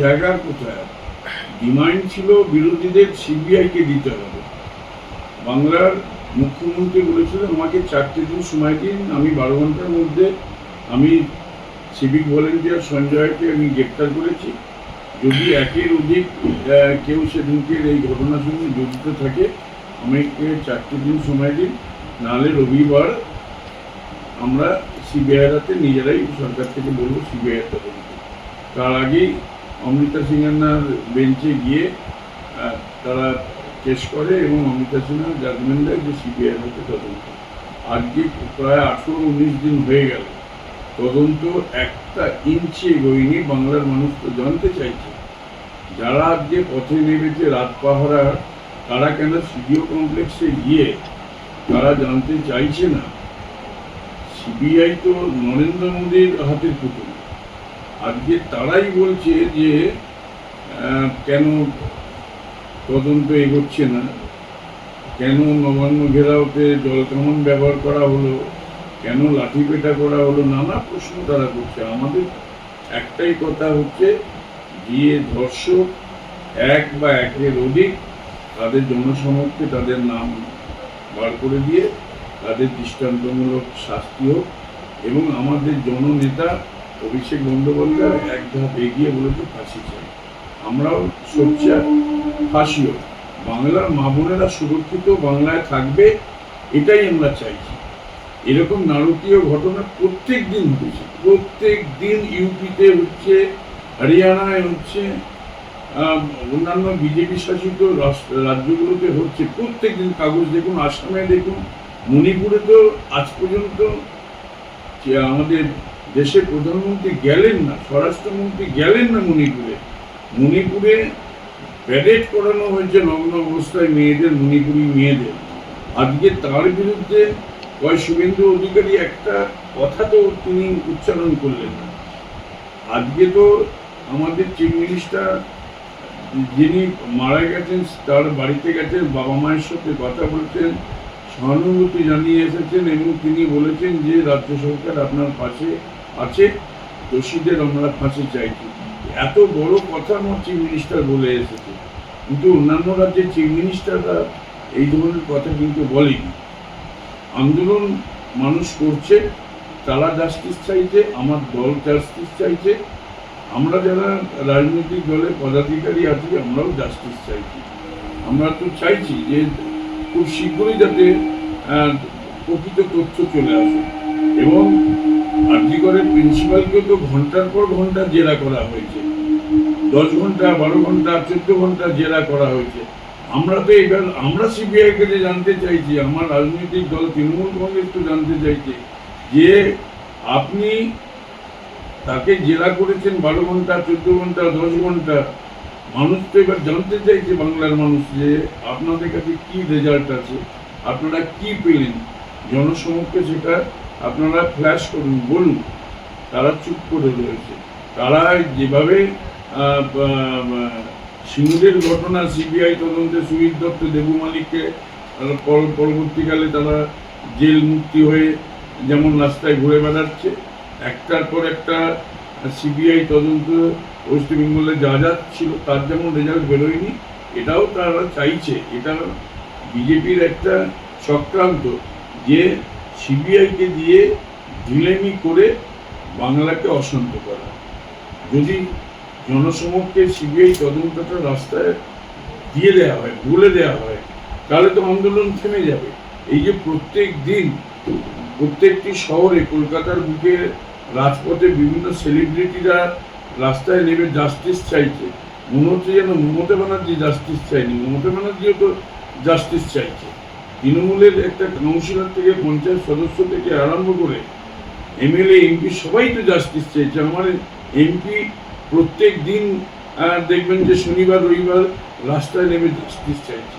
জায়গার কোথায়? ডিমান্ড ছিল বিরোধীদের সিবিআইকে দিতে হবে। বাংলার মুখ্যমন্ত্রী বলেছিল আমাকে চারটে দিন সময় দিন, আমি বারো ঘণ্টার মধ্যে, আমি সিভিক ভলেন্টিয়ার সঞ্জয়কে আমি গ্রেপ্তার করেছি। যদি একের অধিক কেউ সেদিনকে এই ঘটনার সঙ্গে জড়িত থাকে, আমাকে চারটে দিন সময় দিন। নাহলে রবিবার আমরা সিবিআই হাতে নিজেরাই সরকার থেকে বলব সিবিআই তার আগেই অমৃতা সিংহানার বেঞ্চে গিয়ে তারা কেস করে এবং অমৃতা সিনহা জাজমেন্ট দেয় যে সিবিআই হাতে তদন্ত। আজকে প্রায় আঠেরো উনিশ দিন হয়ে গেল। তদন্ত একটা ইঞ্চি এগোয়নি, বাংলার মানুষ তো জানতে চাইছে। যারা আজকে পথে নেমেছে রাত পাহারা, তারা কেন সিডিও কমপ্লেক্সে গিয়ে তারা জানতে চাইছে না? সিবিআই তো নরেন্দ্র মোদীর হাতের পুতুল। আজকে তারাই বলছে যে কেন তদন্ত এগোচ্ছে না? কেন নবান্ন ঘেরাওতে জল কেমন ব্যবহার করা হলো? কেন লাঠি পেটা করা হলো? নানা প্রশ্ন তারা করছে। আমাদের একটাই কথা হচ্ছে, যে ধর্ষক এক বা একের অধিক তাদের জনসমক্ষে তাদের নাম বার করে দিয়ে তাদের দৃষ্টান্তমূলক শাস্তি হোক এবং আমাদের জননেতা অভিষেক বন্দ্যোপাধ্যায় এক ধাপ এগিয়ে বলেছে, ফাঁসি চাই। আমরাও সোচ্চা ফাঁসিও। বাংলার মা বোনেরা সুরক্ষিত বাংলায় থাকবে, এটাই আমরা চাইছি। এরকম নারকীয় ঘটনা প্রত্যেক দিন হচ্ছে প্রত্যেক দিন ইউপিতে হচ্ছে, হরিয়ানায় হচ্ছে অন্যান্য বিজেপি শাসিত রাজ্যগুলোতে হচ্ছে। প্রত্যেক দিন কাগজ দেখুন, আসামে দেখুন, মণিপুরে তো আজ পর্যন্ত আমাদের দেশের প্রধানমন্ত্রী গেলেন না, স্বরাষ্ট্রমন্ত্রী গেলেন না মণিপুরে। মণিপুরে প্যারেড করানো হয়েছে নগ্ন অবস্থায় মেয়েদের, মণিপুরি মেয়েদের। আজকে তার বিরুদ্ধে কয় শুভেন্দু অধিকারী একটা কথা তো তিনি উচ্চারণ করলেন না। আজকে তো আমাদের চিফ মিনিস্টার যিনি মারা গেছেন, তার বাড়িতে গেছেন, বাবা মায়ের সাথে কথা বলছেন, সহানুভূতি জানিয়ে এসেছেন এবং তিনি বলেছেন যে রাজ্য সরকার আপনার পাশে আছে? দোষীদের আমরা ফাঁসি চাইছি। এত বড় কথা আমার চিফ মিনিস্টার বলে এসেছে। কিন্তু অন্যান্য রাজ্যের চিফ মিনিস্টাররা এই ধরনের কথা কিন্তু বলেনি। আন্দোলন মানুষ করছে, তারা জাস্টিস চাইছে, আমার দল জাস্টিস চাইছে। আমরা যারা রাজনৈতিক দলের পদাধিকারী আছি, আমরাও জাস্টিস চাইছি। আমরা তো চাইছি যে খুব শীঘ্রই যাতে প্রকৃত তথ্য চলে আসে এবং আর্যিকরের প্রিন্সিপালকে তো ঘণ্টার পর ঘণ্টা জেরা করা হয়েছে। দশ ঘণ্টা, বারো ঘণ্টা, চোদ্দ ঘণ্টা জেরা করা হয়েছে। আমরা তো এবার, আমরা সিবিআই কাছে জানতে চাইছি, আমার রাজনৈতিক দল, তৃণমূল কংগ্রেস তো জানতে চাইছে যে আপনি তাকে জেরা করেছেন বারো ঘণ্টা, চোদ্দ ঘণ্টা, দশ ঘণ্টা। মানুষ তো এবার জানতে চাইছে, বাংলার মানুষ, যে আপনাদের কাছে কি রেজাল্ট আছে? আপনারা কি পেলেন? জনসমক্ষে সেটা আপনারা ফ্ল্যাশ করুন বলুন। তারা চুপ করে রয়েছে। তারা যেভাবে আহ, ঘটনা সিবিআই তদন্তে সুনীল দত্ত দেবু মালিককে পর- পরবর্তীকালে তারা জেল মুক্তি হয়ে যেমন রাস্তায় ঘুরে বেড়াচ্ছে একটার পর একটা সিবিআই তদন্ত ওয়েস্ট বেঙ্গলে যা যা ছিল তার যেমন রেজাল্ট বেরোয়নি এটাও তারা চাইছে। এটা বিজেপির একটা চক্রান্ত যে সিবিআইকে দিয়ে ঢিলেমি করে বাংলাকে অশান্ত করা। যদি জনসমক্ষে সিবিআই তদন্তটা রাস্তায় দিয়ে দেওয়া হয়, বলে দেওয়া হয়, তাহলে তো আন্দোলন থেমে যাবে। এই যে প্রত্যেক দিন প্রত্যেকটি শহরে কলকাতার বুকে রাজপথে বিভিন্ন সেলিব্রিটিরা রাস্তায় নেমে জাস্টিস চাইছে, মনে হচ্ছে যেন মমতা ব্যানার্জি জাস্টিস চাইনি। মমতা ব্যানার্জিও তো জাস্টিস চাইছে। তৃণমূলের একটা কাউন্সিলর থেকে পঞ্চায়েত সদস্য থেকে আরম্ভ করে এমএলএ, এমপি সবাই তো জাস্টিস চেয়েছে। আমার এমপি প্রত্যেক দিন দেখবেন যে শনিবার, রবিবার রাস্তায় নেমে জাস্টিস চাইছে।